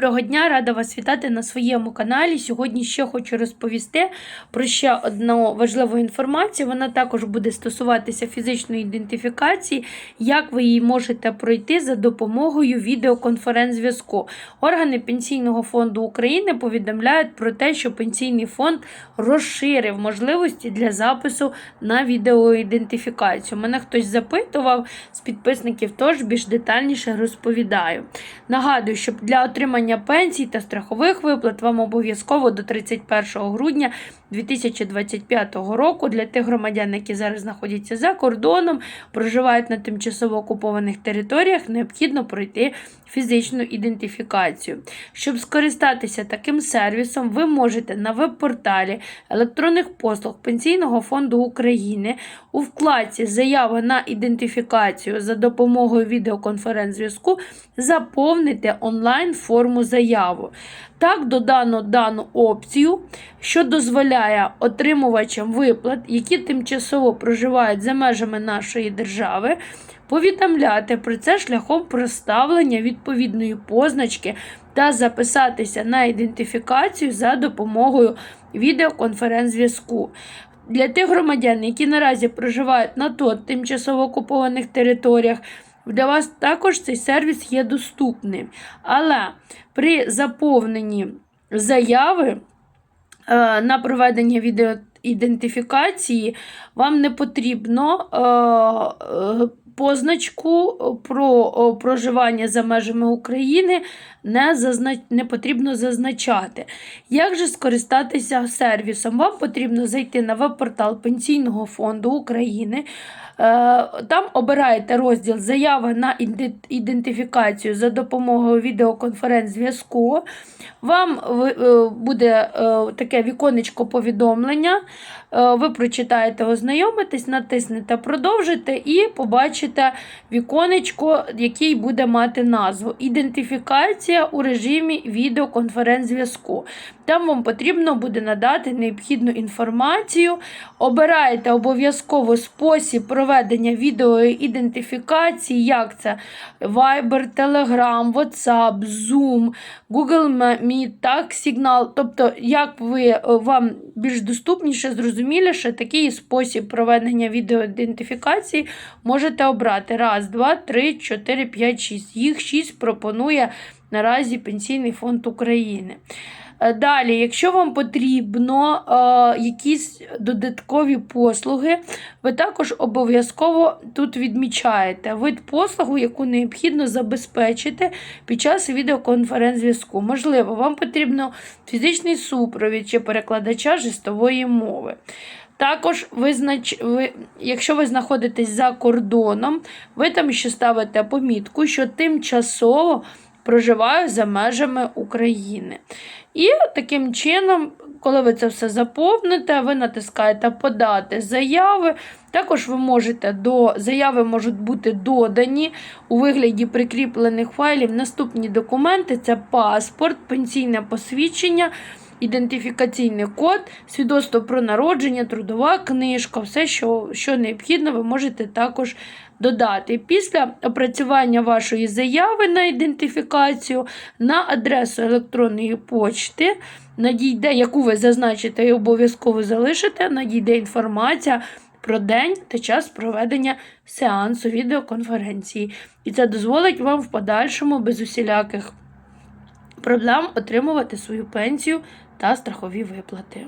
Доброго дня, рада вас вітати на своєму каналі. Сьогодні ще хочу розповісти про ще одну важливу інформацію. Вона також буде стосуватися фізичної ідентифікації, як ви її можете пройти за допомогою відеоконференц-зв'язку. Органи Пенсійного фонду України повідомляють про те, що Пенсійний фонд розширив можливості для запису на відеоідентифікацію. Мене хтось запитував з підписників, тож більш детальніше розповідаю. Нагадую, що для отримання пенсій та страхових виплат вам обов'язково до 31 грудня 2025 року для тих громадян, які зараз знаходяться за кордоном, проживають на тимчасово окупованих територіях, необхідно пройти фізичну ідентифікацію. Щоб скористатися таким сервісом, ви можете на веб-порталі електронних послуг Пенсійного фонду України у вкладці Заява на ідентифікацію за допомогою відеоконференц-зв'язку заповнити онлайн форму заяву. Так, додано дану опцію, що дозволяє отримувачам виплат, які тимчасово проживають за межами нашої держави, повідомляти про це шляхом проставлення відповідної позначки та записатися на ідентифікацію за допомогою відеоконференц-зв'язку. Для тих громадян, які наразі проживають на тот тимчасово окупованих територіях, для вас також цей сервіс є доступним. Але при заповненні заяви е, на проведення відеоідентифікації вам не потрібно е, е, позначку про проживання за межами України не, зазна... не потрібно зазначати. Як же скористатися сервісом? Вам потрібно зайти на веб-портал Пенсійного фонду України. Е, Там обираєте розділ Заява на ідентифікацію за допомогою відеоконференц-зв'язку. Вам е, буде е, таке віконечко повідомлення. Ви прочитаєте, ознайомитесь, натиснете Продовжити і побачите віконечко, який буде мати назву Ідентифікація у режимі відеоконференц-зв'язку. Там вам потрібно буде надати необхідну інформацію. Обираєте обов'язково спосіб проведення відеоідентифікації, як це Viber, Telegram, WhatsApp, Zoom, Google Meet, так, Signal. Тобто, як ви е, вам більш доступніше, зрозуміліше, такий спосіб проведення відеоідентифікації можете обрати. Раз, два, три, чотири, п'ять, шість. Їх шість пропонує наразі Пенсійний фонд України. Е, Далі, якщо вам потрібно е, якісь додаткові послуги, ви також обов'язково тут відмічаєте вид послугу, яку необхідно забезпечити під час відеоконференц-зв'язку. Можливо, вам потрібно фізичний супровід чи перекладача жестової мови. Також, визнач... ви... якщо ви знаходитесь за кордоном, ви там ще ставите помітку, що тимчасово проживаю за межами України. І таким чином, коли ви це все заповните, ви натискаєте Подати заяви. Також ви можете до заяви можуть бути додані у вигляді прикріплених файлів наступні документи: це паспорт, пенсійне посвідчення. Ідентифікаційний код, свідоцтво про народження, трудова книжка, все, що що необхідно, ви можете також додати. Після опрацювання вашої заяви на ідентифікацію на адресу електронної почти, надійде, яку ви зазначите і обов'язково залишите, надійде інформація. Про день та час проведення сеансу відеоконференції. І це дозволить вам в подальшому без усіляких проблем отримувати свою пенсію та страхові виплати.